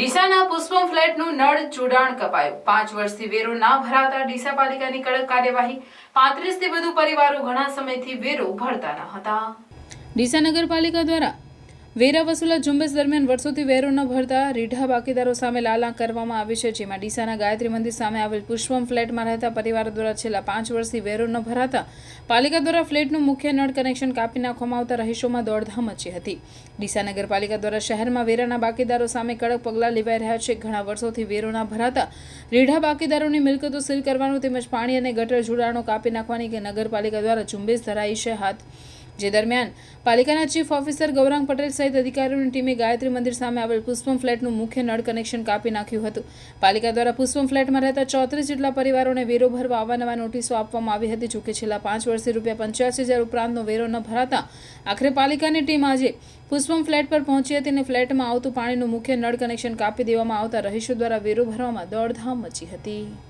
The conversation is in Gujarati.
ડીસાના પુષ્પમ ફ્લેટનું નળ જોડાણ કપાયું. પાંચ વર્ષથી વેરો ના ભરાતા ડીસા પાલિકાની કડક કાર્યવાહી. પાંત્રીસથી વધુ પરિવારો ઘણા સમયથી વેરો ભરતા ન હતા. ડીસા નગરપાલિકા દ્વારા વેરા વસૂલાત ઝુંબેશ દરમિયાન વર્ષોથી વેરો ન ભરતા રીઢા બાકીદારો સામે લાલા કરવામાં આવી છે, જેમાં ડીસાના ગાયત્રી મંદિર સામે આવેલ પુષ્પમ ફ્લેટમાં રહેતા પરિવારો દ્વારા છેલ્લા પાંચ વર્ષથી વેરો ન ભરાતા પાલિકા દ્વારા ફ્લેટનું મુખ્ય નળ કનેક્શન કાપી નાખવામાં આવતા રહીશોમાં દોડધામ મચી હતી. ડીસા નગરપાલિકા દ્વારા શહેરમાં વેરાના બાકીદારો સામે કડક પગલાં લેવાઈ રહ્યા છે. ઘણા વર્ષોથી વેરો ન ભરાતા રીઢા બાકીદારોની મિલકતો સીલ કરવાનું તેમજ પાણી અને ગટર જોડાણો કાપી નાખવાની કે નગરપાલિકા દ્વારા ઝુંબેશ ધરાઈ છે. હાથ જે દરમિયાન પાલિકાના ચીફ ઓફિસર ગૌરાંગ પટેલ સહિત અધિકારીઓની ટીમે ગાયત્રી મંદિર સામે આવેલ પુષ્પમ ફ્લેટનું મુખ્ય નળ કનેક્શન કાપી નાખ્યું હતું. પાલિકા દ્વારા પુષ્પમ ફ્લેટમાં રહેતા ચોત્રીસ જેટલા પરિવારોને વેરો ભરવા અવાનવા નોટિસો આપવામાં આવી હતી, જોકે છેલ્લા પાંચ વર્ષથી રૂપિયા પંચ્યાસી હજાર ઉપરાંતનો વેરો ન ભરાતા આખરે પાલિકાની ટીમ આજે પુષ્પમ ફ્લેટ પર પહોંચી હતી અને ફ્લેટમાં આવતું પાણીનું મુખ્ય નળ કનેક્શન કાપી દેવામાં આવતા રહીશો દ્વારા વેરો ભરવામાં દોડધામ મચી હતી.